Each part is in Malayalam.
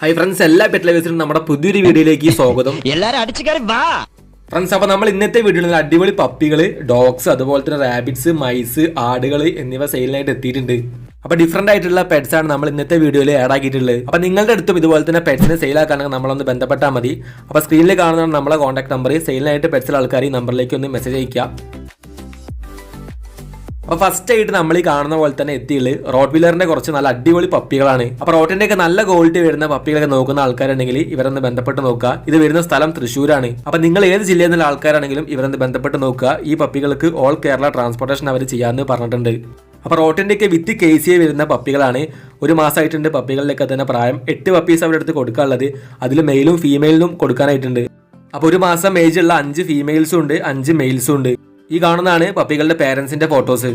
ഹൈ ഫ്രണ്ട്സ് എല്ലാ പെറ്റ് ലവേഴ്സിനും നമ്മുടെ പുതിയൊരു വീഡിയോയിലേക്ക് സ്വാഗതം. എല്ലാരും അടിച്ചു കയറി വാ. ഫ്രണ്ട്സ് അപ്പോൾ നമ്മൾ ഇന്നത്തെ വീഡിയോയിൽ അടിപൊളി പപ്പികൾ ഡോഗ്സ് അതുപോലെ തന്നെ റാബിറ്റ്സ് മൈസ് ആടുകൾ എന്നിവ സെയിലിനായിട്ട് എത്തിയിട്ടുണ്ട്. അപ്പോൾ ഡിഫറെന്റ് ആയിട്ടുള്ള പെറ്റ്സ് ആണ് നമ്മൾ ഇന്നത്തെ വീഡിയോയിൽ ആഡ് ആക്കിയിട്ടുള്ളത്. അപ്പോൾ നിങ്ങളുടെ അടുത്തും ഇതുപോലെ തന്നെ പെറ്റ്സിനെ സെയിൽ ആക്കാണെങ്കിൽ നമ്മളൊന്ന് ബന്ധപ്പെട്ടാൽ മതി. അപ്പോൾ സ്ക്രീനിൽ കാണുന്ന നമ്മളെ കോൺടാക്ട് നമ്പർ സെയിലിനായിട്ട് പെറ്റ്സിലെ ആൾക്കാർ ഈ നമ്പറിലേക്ക് ഒന്ന് മെസ്സേജ് അയക്കുക അപ്പോൾ ഫസ്റ്റ് ആയിട്ട് നമ്മൾ ഈ കാണുന്ന പോലെ തന്നെ എത്തിയുള്ളത് റോഡ് വീലറിന്റെ കുറച്ച് നല്ല അടിപൊളി പപ്പികളാണ്. അപ്പോൾ റോട്ടിന്റെ ഒക്കെ നല്ല ക്വാളിറ്റി വരുന്ന പപ്പികളൊക്കെ നോക്കുന്ന ആൾക്കാരുണ്ടെങ്കിൽ ഇവരൊന്ന് ബന്ധപ്പെട്ട് നോക്കുക. ഇത് വരുന്ന സ്ഥലം തൃശ്ശൂരാണ്. അപ്പോൾ നിങ്ങൾ ഏത് ജില്ലയിൽ നിന്നുള്ള ആൾക്കാരാണെങ്കിലും ഇവരൊന്ന് ബന്ധപ്പെട്ട് നോക്കുക. ഈ പപ്പികൾക്ക് ഓൾ കേരള ട്രാൻസ്പോർട്ടേഷൻ അവർ ചെയ്യാന്ന് പറഞ്ഞിട്ടുണ്ട്. അപ്പോൾ റോട്ടിന്റെ ഒക്കെ വിത്ത് കെ സി വരുന്ന പപ്പികളാണ്. ഒരു മാസമായിട്ടുണ്ട് പപ്പികളിലൊക്കെ തന്നെ പ്രായം. എട്ട് പപ്പീസ് അവരുടെ അടുത്ത് കൊടുക്കാനുള്ളത്. അതിൽ മെയിലും ഫീമെയിലും കൊടുക്കാനായിട്ടുണ്ട്. അപ്പോൾ ഒരു മാസം ഏജ് ഉള്ള അഞ്ച് ഫീമെയിൽസും ഉണ്ട് അഞ്ച് മെയിൽസും ഉണ്ട്. ഈ കാണുന്നതാണ് പപ്പികളുടെ പേരൻസിന്റെ ഫോട്ടോസ്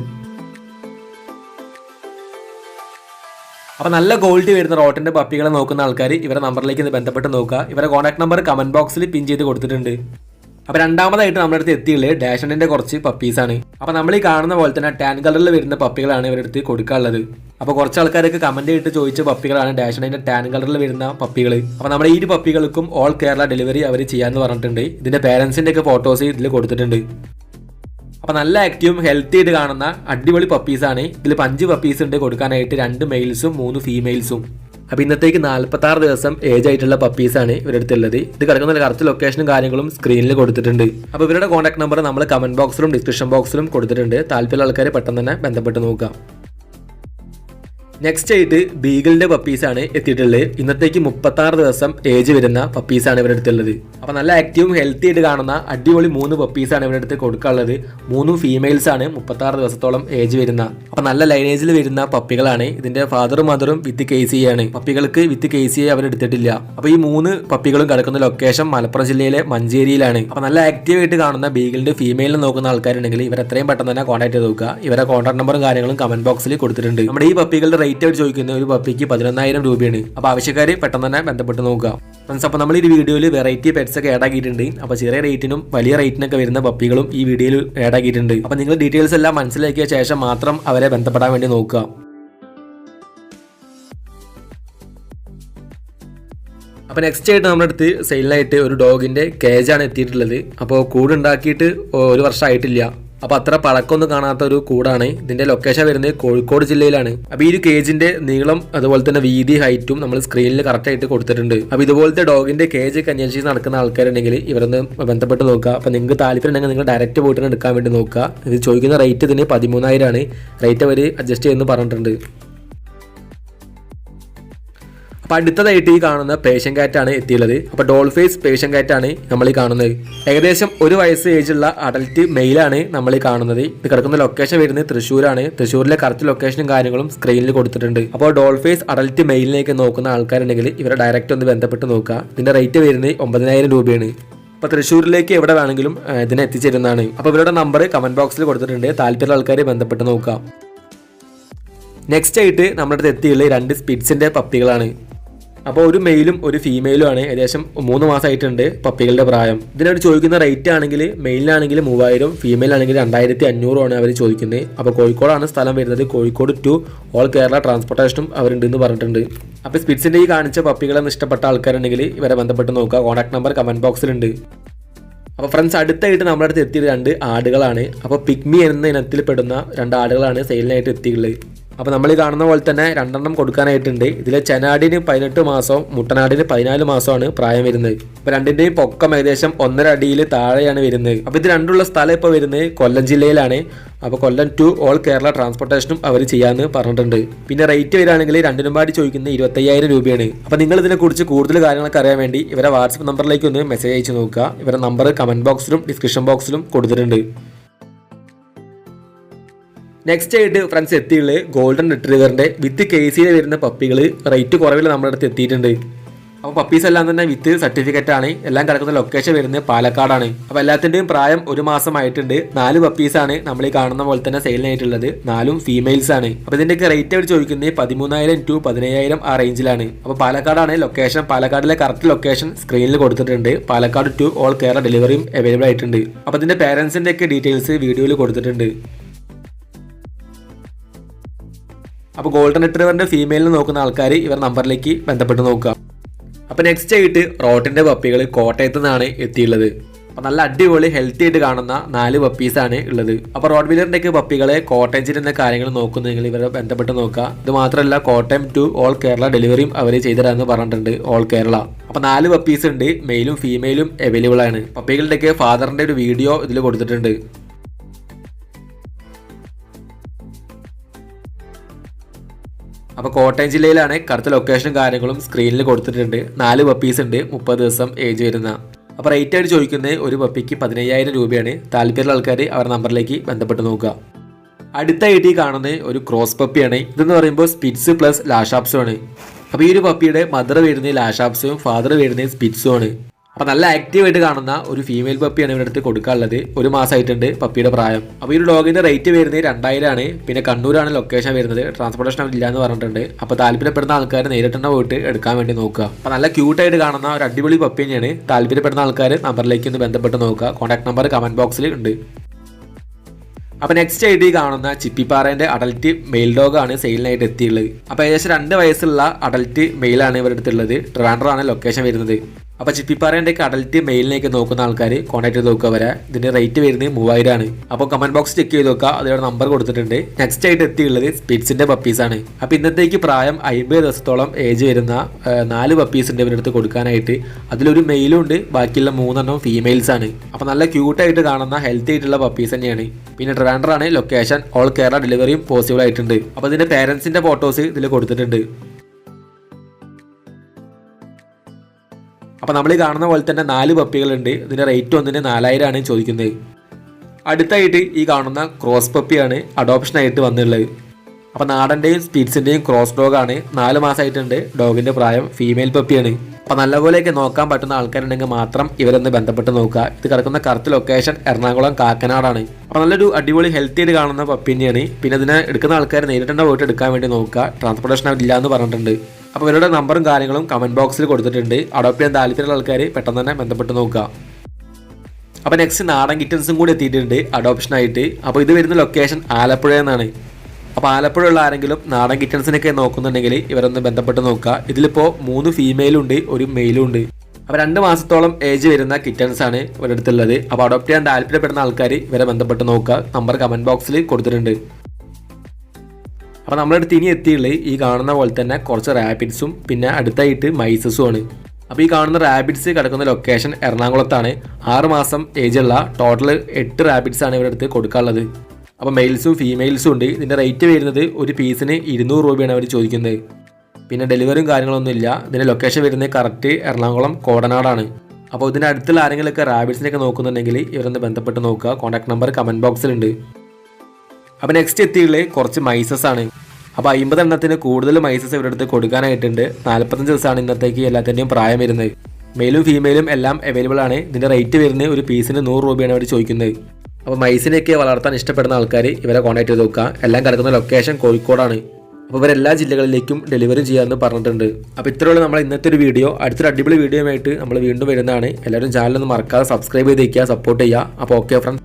അപ്പൊ നല്ല ക്വാളിറ്റി വരുന്ന റോട്ടിന്റെ പപ്പികളെ നോക്കുന്ന ആൾക്കാർ ഇവരെ നമ്പറിലേക്ക് ബന്ധപ്പെട്ട് നോക്കുക. ഇവരെ കോൺടാക്ട് നമ്പർ കമന്റ് ബോക്സിൽ പിൻ ചെയ്ത് കൊടുത്തിട്ടുണ്ട്. അപ്പൊ രണ്ടാമതായിട്ട് നമ്മുടെ അടുത്ത് എത്തിയുള്ളത് ഡാഷണിന്റെ കുറച്ച് പപ്പീസാണ് അപ്പൊ നമ്മൾ ഈ കാണുന്ന പോലെ തന്നെ ടാൻ കളറിൽ വരുന്ന പപ്പികളാണ് ഇവരുടെ അടുത്ത് കൊടുക്കാനുള്ളത്. അപ്പൊ കുറച്ച് ആൾക്കാരൊക്കെ കമന്റ് ചെയ്തിട്ട് ചോദിച്ച പപ്പികളാണ് ഡാഷണിന്റെ ടാൻ കളറിൽ വരുന്ന പപ്പികൾ അപ്പൊ നമ്മുടെ ഈ പപ്പികൾക്കും ഓൾ കേരള ഡെലിവറി അവർ ചെയ്യാന്ന് പറഞ്ഞിട്ടുണ്ട്. ഇതിന്റെ പേരൻസിന്റെ ഒക്കെ ഫോട്ടോസ് ഇതിൽ കൊടുത്തിട്ടുണ്ട്. അപ്പൊ നല്ല ആക്റ്റീവും ഹെൽത്തി ആയിട്ട് കാണുന്ന അടിപൊളി ആണ്. ഇതിൽ അഞ്ച് പപ്പീസ് ഉണ്ട് കൊടുക്കാനായിട്ട് രണ്ട് മെയിൽസും മൂന്ന് ഫീമെയിൽസും അപ്പൊ ഇന്നത്തേക്ക് നാല്പത്തി ആറ് ദിവസം ഏജ് ആയിട്ടുള്ള പപ്പീസാണ് ഇവരുടെ അടുത്തുള്ളത്. ഇത് കിടക്കുന്ന കറക്റ്റ് ലൊക്കേഷനും കാര്യങ്ങളും സ്ക്രീനിൽ കൊടുത്തിട്ടുണ്ട്. അപ്പൊ ഇവരുടെ കോൺടാക്ട് നമ്പർ നമ്മൾ കമന്റ് ബോക്സിലും ഡിസ്ക്രിപ്ഷൻ ബോക്സിലും കൊടുത്തിട്ടുണ്ട്. താല്പര്യമുള്ള ആൾക്കാർ പെട്ടെന്ന് തന്നെ ബന്ധപ്പെട്ട് നോക്കാം നെക്സ്റ്റ് ആയിട്ട് ബീഗിളിന്റെ പപ്പീസാണ് എത്തിയിട്ടുള്ളത്. ഇന്നത്തേക്ക് മുപ്പത്തി ആറ് ദിവസം ഏജ് വരുന്ന പപ്പീസാണ് ഇവരുടെ അടുത്തുള്ളത്. അപ്പൊ നല്ല ആക്റ്റീവും ഹെൽത്തി ആയിട്ട് കാണുന്ന അടിപൊളി മൂന്ന് പപ്പീസാണ് ഇവരുടെ അടുത്ത് കൊടുക്കാനുള്ളത്. മൂന്നും ഫീമെയിൽസ് ആണ് മുപ്പത്തി ആറ് ദിവസത്തോളം ഏജ് വരുന്ന. അപ്പൊ നല്ല ലൈനേജിൽ വരുന്ന പപ്പികളാണ് ഇതിന്റെ ഫാദറും മദറും വിത്ത് കെ സി ആണ് പപ്പികൾക്ക് വിത്ത് കെ സി അവർ എടുത്തിട്ടില്ല. അപ്പൊ ഈ മൂന്ന് പപ്പികളും കിടക്കുന്ന ലൊക്കേഷൻ മലപ്പുറം ജില്ലയിലെ മഞ്ചേരിയിലാണ്. അപ്പൊ നല്ല ആക്റ്റീവ് ആയിട്ട് കാണുന്ന ബീഗിളിന്റെ ഫീമെയിലിനെ നോക്കുന്ന ആൾക്കാരുണ്ടെങ്കിൽ ഇവർ എത്രയും പെട്ടെന്ന് തന്നെ കോൺടാക്ട് ചെയ്ത് നോക്കുക. ഇവരെ കോൺടാക്ട് നമ്പറും കാര്യങ്ങളും കമന്റ് ബോക്സിൽ കൊടുത്തിട്ടുണ്ട്. നമ്മുടെ ഈ പപ്പികളുടെ ആയിട്ട് ചോദിക്കുന്ന ഒരു പപ്പിക്ക് പതിനൊന്നായിരം രൂപയാണ്. അപ്പോൾ ആവശ്യക്കാർ പെട്ടെന്ന് തന്നെ ബന്ധപ്പെട്ട് നോക്കുക. ഫ്രണ്ട്സ് അപ്പോൾ നമ്മൾ ഈ വീഡിയോയിൽ വെറൈറ്റി പെറ്റ്സ് ഒക്കെ ആഡ് ആക്കിയിട്ടുണ്ട്. അപ്പോൾ ചെറിയ റേറ്റിനും വലിയ റേറ്റിനൊക്കെ വരുന്ന പപ്പികളും ഈ വീഡിയോയിൽ ആഡ് ആക്കിയിട്ടുണ്ട്. അപ്പോൾ നിങ്ങൾ ഡീറ്റെയിൽസ് എല്ലാം മനസ്സിലാക്കിയ ശേഷം മാത്രം അവരെ ബന്ധപ്പെടാൻ വേണ്ടി നോക്കുക. അപ്പോൾ നെക്സ്റ്റ് ആയിട്ട് നമ്മുടെ അടുത്ത് സെയിലിനായിട്ട് ഒരു ഡോഗിന്റെ കേജാണ് എത്തിയിട്ടുള്ളത്. അപ്പോൾ കൂടുണ്ടാക്കിയിട്ട് ഒരു വർഷമായിട്ടില്ല അപ്പോൾ അത്ര പഴക്കമൊന്നും കാണാത്ത ഒരു കൂടാണ്. ഇതിന്റെ ലൊക്കേഷൻ വരുന്നത് കോഴിക്കോട് ജില്ലയിലാണ്. അപ്പോൾ ഈ ഒരു കേജിന്റെ നീളം അതുപോലെ തന്നെ വീതി ഹൈറ്റും നമ്മൾ സ്ക്രീനിൽ കറക്റ്റ് ആയിട്ട് കൊടുത്തിട്ടുണ്ട്. അപ്പോൾ ഇതുപോലത്തെ ഡോഗിന്റെ കേജ് ഒക്കെ നടക്കുന്ന ആൾക്കാരുണ്ടെങ്കിൽ ഇവരൊന്ന് ബന്ധപ്പെട്ട് നോക്കുക. അപ്പോൾ നിങ്ങൾക്ക് താല്പര്യം ഉണ്ടെങ്കിൽ നിങ്ങൾ ഡയറക്റ്റ് പോയിട്ട് എടുക്കാൻ വേണ്ടി നോക്കുക. ഇത് ചോദിക്കുന്ന റേറ്റ് ഇതിന് പതിമൂന്നായിരമാണ് റേറ്റ് അവർ അഡ്ജസ്റ്റ് ചെയ്യുമെന്ന് പറഞ്ഞിട്ടുണ്ട്. അപ്പോൾ അടുത്തതായിട്ട് ഈ കാണുന്ന പേഷ്യൻ കാറ്റാണ് എത്തിയുള്ളത്. അപ്പോൾ ഡോൾഫേസ് പേഷ്യൻ കാറ്റാണ് നമ്മൾ ഈ കാണുന്നത്. ഏകദേശം ഒരു വയസ്സ് ഏജുള്ള അഡൽറ്റ് മെയിലാണ് നമ്മൾ ഈ കാണുന്നത്. ഇത് കിടക്കുന്ന ലൊക്കേഷൻ വരുന്നത് തൃശ്ശൂരാണ്. തൃശ്ശൂരിലെ കറക്റ്റ് ലൊക്കേഷനും കാര്യങ്ങളും സ്ക്രീനിൽ കൊടുത്തിട്ടുണ്ട്. അപ്പോൾ ഡോൾഫേസ് അഡൽറ്റ് മെയിലിലേക്ക് നോക്കുന്ന ആൾക്കാരുണ്ടെങ്കിൽ ഇവരെ ഡയറക്റ്റ് ഒന്ന് ബന്ധപ്പെട്ട് നോക്കുക. ഇതിന്റെ റേറ്റ് വരുന്നത് ഒമ്പതിനായിരം രൂപയാണ്. അപ്പോൾ തൃശ്ശൂരിലേക്ക് എവിടെ വേണമെങ്കിലും ഇതിനെ എത്തിച്ചേരുന്നതാണ്. അപ്പോൾ ഇവരുടെ നമ്പർ കമന്റ് ബോക്സിൽ കൊടുത്തിട്ടുണ്ട്. താല്പര്യമുള്ള ആൾക്കാർ ബന്ധപ്പെട്ട് നോക്കുക. നെക്സ്റ്റ് ആയിട്ട് നമ്മുടെ അടുത്ത് എത്തിയുള്ള രണ്ട് സ്പിറ്റ്സിന്റെ പപ്പികളാണ്. അപ്പോൾ ഒരു മെയിലും ഒരു ഫീമെയിലും ആണ് ഏകദേശം മൂന്ന് മാസമായിട്ടുണ്ട് പപ്പികളുടെ പ്രായം. ഇതിനവർ ചോദിക്കുന്ന റേറ്റ് ആണെങ്കിൽ മെയിലിനാണെങ്കിൽ മൂവായിരം ഫീമെയിൽ ആണെങ്കിൽ രണ്ടായിരത്തി അഞ്ഞൂറുമാണ് അവർ ചോദിക്കുന്നത് അപ്പോൾ കോഴിക്കോടാണ് സ്ഥലം വരുന്നത്. കോഴിക്കോട് ടു ഓൾ കേരള ട്രാൻസ്പോർട്ടേഷനും അവരുണ്ടെന്ന് പറഞ്ഞിട്ടുണ്ട്. അപ്പോൾ സ്പിറ്റ്സിന്റെ ഈ കാണിച്ച പപ്പികളെന്ന് ഇഷ്ടപ്പെട്ട ആൾക്കാരുണ്ടെങ്കിൽ ഇവരെ ബന്ധപ്പെട്ട് നോക്കുക. കോൺടാക്ട് നമ്പർ കമന്റ് ബോക്സിലുണ്ട് അപ്പോൾ ഫ്രണ്ട്സ് അടുത്തായിട്ട് നമ്മുടെ അടുത്ത് എത്തിയത് രണ്ട് ആടുകളാണ്. അപ്പോൾ പിഗ്മി എന്ന ഇനത്തിൽ പെടുന്ന രണ്ട് ആടുകളാണ് സെയിലിനായിട്ട് എത്തിയുള്ളത് അപ്പോൾ നമ്മൾ ഈ കാണുന്ന പോലെ തന്നെ രണ്ടെണ്ണം കൊടുക്കാനായിട്ടുണ്ട്. ഇതിലെ ചെനാടിന് പതിനെട്ട് മാസവും മുട്ടനാടിന് പതിനാല് മാസമാണ് പ്രായം വരുന്നത്. അപ്പോൾ രണ്ടിന്റെയും പൊക്കം ഏകദേശം ഒന്നര അടിയിൽ താഴെയാണ് വരുന്നത്. അപ്പോൾ ഇത് രണ്ടുള്ള സ്ഥലം ഇപ്പോൾ വരുന്നത് കൊല്ലം ജില്ലയിലാണ്. അപ്പോൾ കൊല്ലം ടു ഓൾ കേരള ട്രാൻസ്പോർട്ടേഷനും അവർ ചെയ്യാമെന്ന് പറഞ്ഞിട്ടുണ്ട്. പിന്നെ റേറ്റ് വരികയാണെങ്കിൽ രണ്ടിനും പാടി ചോദിക്കുന്നത് ഇരുപത്തയ്യായിരം രൂപയാണ്. അപ്പോൾ നിങ്ങൾ ഇതിനെക്കുറിച്ച് കൂടുതൽ കാര്യങ്ങളൊക്കെ അറിയാൻ വേണ്ടി ഇവരെ വാട്സപ്പ് നമ്പറിലേക്ക് ഒന്ന് മെസ്സേജ് അയച്ച് നോക്കുക. ഇവരുടെ നമ്പർ കമന്റ് ബോക്സിലും ഡിസ്ക്രിപ്ഷൻ ബോക്സിലും കൊടുത്തിട്ടുണ്ട്. നെക്സ്റ്റ് ആയിട്ട് ഫ്രണ്ട്സ് എത്തിയുള്ളത് ഗോൾഡൻ റിട്രീവറിന്റെ വിത്ത് കെ സിയിൽ വരുന്ന പപ്പികൾ റേറ്റ് കുറവിൽ നമ്മുടെ അടുത്ത് എത്തിയിട്ടുണ്ട്. അപ്പോൾ പപ്പീസ് എല്ലാം തന്നെ വിത്ത് സർട്ടിഫിക്കറ്റ് ആണ്. എല്ലാം കിടക്കുന്ന ലൊക്കേഷൻ വരുന്നത് പാലക്കാടാണ്. അപ്പോൾ എല്ലാത്തിന്റെയും പ്രായം ഒരു മാസമായിട്ടുണ്ട്. നാല് പപ്പീസാണ് നമ്മൾ ഈ കാണുന്ന പോലെ തന്നെ സെയിലിനായിട്ടുള്ളത് നാലും ഫീമെയിൽസ് ആണ്. അപ്പോൾ ഇതിന്റെയൊക്കെ റേറ്റ് അവർ ചോദിക്കുന്നത്? പതിമൂന്നായിരം ടു പതിനയ്യായിരം ആ റേഞ്ചിലാണ് അപ്പോൾ പാലക്കാടാണ് ലൊക്കേഷൻ പാലക്കാടിലെ കറക്റ്റ് ലൊക്കേഷൻ സ്ക്രീനിൽ കൊടുത്തിട്ടുണ്ട്. പാലക്കാട് ടു ഓൾ കേരള ഡെലിവറിയും അവൈലബിൾ ആയിട്ടുണ്ട്. അപ്പോൾ ഇതിന്റെ പേരൻസിന്റെയൊക്കെ ഡീറ്റെയിൽസ് വീഡിയോയിൽ കൊടുത്തിട്ടുണ്ട്. അപ്പോൾ ഗോൾഡൻ റിട്രീവറിന്റെ ഫീമെയിലിന് നോക്കുന്ന ആൾക്കാർ ഇവർ നമ്പറിലേക്ക് ബന്ധപ്പെട്ട് നോക്കുക. അപ്പോൾ നെക്സ്റ്റ് ആയിട്ട് റോട്ടിന്റെ പപ്പികൾ കോട്ടയത്ത് നിന്നാണ് എത്തിയുള്ളത് അപ്പോൾ നല്ല അടിപൊളി ഹെൽത്തി ആയിട്ട് കാണുന്ന നാല് പപ്പീസാണ് ഉള്ളത്. അപ്പോൾ റോഡ് വീലറിന്റെ ഒക്കെ പപ്പികളെ കോട്ടയം ജില്ല കാര്യങ്ങൾ നോക്കുന്നെങ്കിൽ ഇവരെ ബന്ധപ്പെട്ട് നോക്കുക. ഇത് മാത്രമല്ല കോട്ടയം ടു ഓൾ കേരള ഡെലിവറിയും അവർ ചെയ്തിടാന്ന് പറഞ്ഞിട്ടുണ്ട് ഓൾ കേരള അപ്പോൾ നാല് പപ്പീസ് ഉണ്ട് മെയിലും ഫീമെയിലും അവൈലബിൾ ആണ്. പപ്പികളുടെ ഫാദറിന്റെ ഫാദറിന്റെ ഒരു വീഡിയോ ഇതിൽ കൊടുത്തിട്ടുണ്ട്. അപ്പോൾ കോട്ടയം ജില്ലയിലാണ് കറുത്ത ലൊക്കേഷനും കാര്യങ്ങളും സ്ക്രീനിൽ കൊടുത്തിട്ടുണ്ട്. നാല് പപ്പീസ് ഉണ്ട്. മുപ്പത് ദിവസം ഏജ് വരുന്ന. അപ്പോൾ റേറ്റ് ആയിട്ട് ചോദിക്കുന്നത് ഒരു പപ്പിക്ക് പതിനയ്യായിരം രൂപയാണ്. താല്പര്യമുള്ള ആൾക്കാർ അവരുടെ നമ്പറിലേക്ക് ബന്ധപ്പെട്ട് നോക്കുക. അടുത്തായിട്ട് ഈ കാണുന്നത് ഒരു ക്രോസ് പപ്പിയാണ് ഇതെന്ന് പറയുമ്പോൾ സ്പിറ്റ്സ് പ്ലസ് ലാഷാപ്സും ആണ്. അപ്പോൾ ഈ ഒരു പപ്പിയുടെ മദർ വരുന്നത് ലാഷാപ്സും ഫാദർ വരുന്നത് സ്പിറ്റ്സും ആണ്. അപ്പോൾ നല്ല ആക്റ്റീവ് ആയിട്ട് കാണുന്ന ഒരു ഫീമെയിൽ പപ്പിയാണ് ഇവിടെ അടുത്ത് കൊടുക്കാനുള്ളത്. ഒരു മാസമായിട്ടുണ്ട് പപ്പിയുടെ പ്രായം. അപ്പോൾ ഈ ഒരു ഡോഗിന്റെ റേറ്റ് വരുന്നത് രണ്ടായിരം ആണ് പിന്നെ കണ്ണൂരാണ് ലൊക്കേഷൻ വരുന്നത്. ട്രാൻസ്പോർട്ടേഷൻ ഇല്ല എന്ന് പറഞ്ഞിട്ടുണ്ട്. അപ്പോൾ താല്പര്യപ്പെടുന്ന ആൾക്കാർ നേരിട്ട് തന്നെ പോയിട്ട് എടുക്കാൻ വേണ്ടി നോക്കുക. അപ്പോൾ നല്ല ക്യൂട്ടായിട്ട് കാണുന്ന ഒരു അടിപൊളി പപ്പി തന്നെയാണ്. താല്പര്യപ്പെടുന്ന ആൾക്കാർ നമ്പറിലേക്ക് ഒന്ന് ബന്ധപ്പെട്ട് നോക്കുക. കോൺടാക്ട് നമ്പർ കമന്റ് ബോക്സിൽ ഉണ്ട്. അപ്പോൾ നെക്സ്റ്റ് ഐ ഡി കാണുന്ന ചിപ്പിപ്പാറേന്റെ അഡൽറ്റ് മെയിൽ ഡോഗാണ് സെയിലിനായിട്ട് എത്തിയുള്ളത് അപ്പോൾ ഏകദേശം രണ്ട് വയസ്സുള്ള അഡൽറ്റ് മെയിലാണ് ഇവരുടെ അടുത്തുള്ളത്. ട്രിവാൻഡ്രാണ് ലൊക്കേഷൻ വരുന്നത്. അപ്പോൾ ചിപ്പിപ്പാറേന്റെ അഡൽറ്റ് മെയിലിലേക്ക് നോക്കുന്ന ആൾക്കാർ കോൺടാക്ട് ചെയ്ത് നോക്കുക വരെ ഇതിന്റെ റേറ്റ് വരുന്നത് മൂവായിരമാണ് അപ്പോൾ കമന്റ് ബോക്സ് ചെക്ക് ചെയ്ത് നോക്കുക. അതിലൂടെ നമ്പർ കൊടുത്തിട്ടുണ്ട്. നെക്സ്റ്റ് ആയിട്ട് എത്തിയുള്ളത് സ്പിറ്റ്സിന്റെ പപ്പീസാണ് അപ്പോൾ ഇന്നത്തേക്ക് പ്രായം അമ്പത് ദിവസത്തോളം ഏജ് വരുന്ന നാല് പപ്പീസ് ഉണ്ട് ഇവരുടെ കൊടുക്കാനായിട്ട്. അതിലൊരു മെയിലും ഉണ്ട്. ബാക്കിയുള്ള മൂന്നെണ്ണം ഫീമെയിൽസ് ആണ്. അപ്പോൾ നല്ല ക്യൂട്ടായിട്ട് കാണുന്ന ഹെൽത്തി ആയിട്ടുള്ള പപ്പീസ് തന്നെയാണ്. പിന്നെ ട്രിവാൻഡ്രാണ് ലൊക്കേഷൻ ഓൾ കേരള ഡെലിവറിയും പോസിബിൾ ആയിട്ടുണ്ട്. അപ്പോൾ ഇതിന്റെ പേരൻസിന്റെ ഫോട്ടോസ് ഇതിൽ കൊടുത്തിട്ടുണ്ട്. അപ്പോൾ നമ്മൾ കാണുന്ന പോലെ തന്നെ നാല് പപ്പികളുണ്ട്. ഇതിന്റെ റേറ്റ് ഒന്നിന് നാലായിരമാണ് ചോദിക്കുന്നത്. അടുത്തായിട്ട് ഈ കാണുന്ന ക്രോസ് പപ്പിയാണ് അഡോപ്ഷനായിട്ട് വന്നിട്ടുള്ളത്. അപ്പോൾ നാടന്റെയും സ്പീഡ്സിന്റെയും ക്രോസ് ഡോഗാണ് നാല് മാസമായിട്ടുണ്ട് ഡോഗിന്റെ പ്രായം ഫീമെയിൽ പപ്പിയാണ്. അപ്പോൾ നല്ലപോലെയൊക്കെ നോക്കാൻ പറ്റുന്ന ആൾക്കാരുണ്ടെങ്കിൽ മാത്രം ഇവരൊന്ന് ബന്ധപ്പെട്ട് നോക്കുക. ഇത് കിടക്കുന്ന കറുത്ത ലൊക്കേഷൻ എറണാകുളം കാക്കനാടാണ്. അപ്പോൾ നല്ലൊരു അടിപൊളി ഹെൽത്തി ആയിട്ട് കാണുന്ന പപ്പി തന്നെയാണ്. പിന്നെ ഇതിനെ എടുക്കുന്ന ആൾക്കാർ നേരിട്ടുണ്ടോ പോയിട്ട് എടുക്കാൻ വേണ്ടി നോക്കുക. ട്രാൻസ്പോർട്ടേഷൻ ഇല്ല എന്ന് പറഞ്ഞിട്ടുണ്ട്. അപ്പോൾ ഇവരുടെ നമ്പറും കാര്യങ്ങളും കമന്റ് ബോക്സിൽ കൊടുത്തിട്ടുണ്ട്. അഡോപ്റ്റ് ചെയ്യാൻ താല്പര്യമുള്ള ആൾക്കാർ പെട്ടെന്ന് തന്നെ ബന്ധപ്പെട്ട് നോക്കുക. അപ്പോൾ നെക്സ്റ്റ് നാടൻ കിറ്റൻസും കൂടി എത്തിയിട്ടുണ്ട് അഡോപ്ഷനായിട്ട് അപ്പോൾ ഇത് വരുന്ന ലൊക്കേഷൻ ആലപ്പുഴ എന്നാണ്. അപ്പോൾ ആലപ്പുഴ ഉള്ള ആരെങ്കിലും നാടൻ കിറ്റൻസിനൊക്കെ നോക്കുന്നുണ്ടെങ്കിൽ ഇവരൊന്ന് ബന്ധപ്പെട്ട് നോക്കുക. ഇതിലിപ്പോൾ മൂന്ന് ഫീമെയിലും ഉണ്ട് ഒരു മെയിലും ഉണ്ട്. അപ്പോൾ രണ്ട് മാസത്തോളം ഏജ് വരുന്ന കിറ്റൻസ് ആണ് ഇവരുടെ അടുത്തുള്ളത്. അപ്പോൾ അഡോപ്റ്റ് ചെയ്യാൻ താല്പര്യപ്പെടുന്ന ആൾക്കാർ ഇവരെ ബന്ധപ്പെട്ട് നോക്കുക. നമ്പർ കമന്റ് ബോക്സിൽ കൊടുത്തിട്ടുണ്ട്. അപ്പോൾ നമ്മുടെ അടുത്ത് ഇനി എത്തിയുള്ളത് ഈ കാണുന്ന പോലെ തന്നെ കുറച്ച് റാബിറ്റ്സും പിന്നെ അടുത്തായിട്ട് മൈസസും ആണ്. അപ്പോൾ ഈ കാണുന്ന റാബിറ്റ്സ് കിടക്കുന്ന ലൊക്കേഷൻ എറണാകുളത്താണ്. ആറ് മാസം ഏജുള്ള ടോട്ടൽ എട്ട് റാബിറ്റ്സ് ആണ് അടുത്ത് കൊടുക്കാനുള്ളത്. അപ്പോൾ മെയിൽസും ഫീമെയിൽസും ഉണ്ട്. ഇതിന്റെ റേറ്റ് വരുന്നത് ഒരു പീസിന് ഇരുന്നൂറ് രൂപയാണ് അവർ ചോദിക്കുന്നത്. പിന്നെ ഡെലിവറിയും കാര്യങ്ങളൊന്നും ഇല്ല. ഇതിന്റെ ലൊക്കേഷൻ വരുന്നത് കറക്റ്റ് എറണാകുളം കോടനാടാണ്. അപ്പോൾ ഇതിന്റെ അടുത്തുള്ള ആരെങ്കിലുമൊക്കെ റാബിറ്റ്സിനൊക്കെ നോക്കുന്നുണ്ടെങ്കിൽ ഇവരൊന്ന് ബന്ധപ്പെട്ട് നോക്കുക. കോൺടാക്ട് നമ്പർ കമന്റ് ബോക്സിലുണ്ട് അപ്പോൾ നെക്സ്റ്റ് എത്തിയുള്ളത് കുറച്ച് മൈസസ് ആണ് അപ്പോൾ അമ്പത് കൂടുതൽ മൈസസ് ഇവരുടെ അടുത്ത് കൊടുക്കാനായിട്ടുണ്ട്. നാൽപ്പത്തഞ്ച് ദിവസമാണ് ഇന്നത്തേക്ക് എല്ലാത്തിന്റെയും പ്രായം വരുന്നത്. മെയിലും ഫീമെയിലും എല്ലാം അവൈലബിൾ ആണ്. ഇതിന്റെ റേറ്റ് വരുന്നത് ഒരു പീസിന് നൂറ് രൂപയാണ് അവർ ചോദിക്കുന്നത്. അപ്പോൾ മൈസിനെയൊക്കെ വളർത്താൻ ഇഷ്ടപ്പെടുന്ന ആൾക്കാർ ഇവരെ കോൺടാക്ട് ചെയ്ത് നോക്കുക. എല്ലാം കിടക്കുന്ന ലൊക്കേഷൻ കോഴിക്കോടാണ്. അപ്പോൾ ഇവരെല്ലാ ജില്ലകളിലേക്കും ഡെലിവറി ചെയ്യാമെന്ന് പറഞ്ഞിട്ടുണ്ട്. അപ്പോൾ ഇത്രയുള്ള നമ്മൾ ഇന്നത്തെ ഒരു വീഡിയോ അടുത്തൊരു അടിപൊളി വീഡിയോ ആയിട്ട് നമ്മൾ വീണ്ടും വരുന്നതാണ്. എല്ലാവരും ചാനൽ ഒന്ന് മറക്കാതെ സബ്സ്ക്രൈബ് ചെയ്ത് വയ്ക്കുക സപ്പോർട്ട് ചെയ്യുക. അപ്പോൾ ഓക്കെ ഫ്രണ്ട്സ്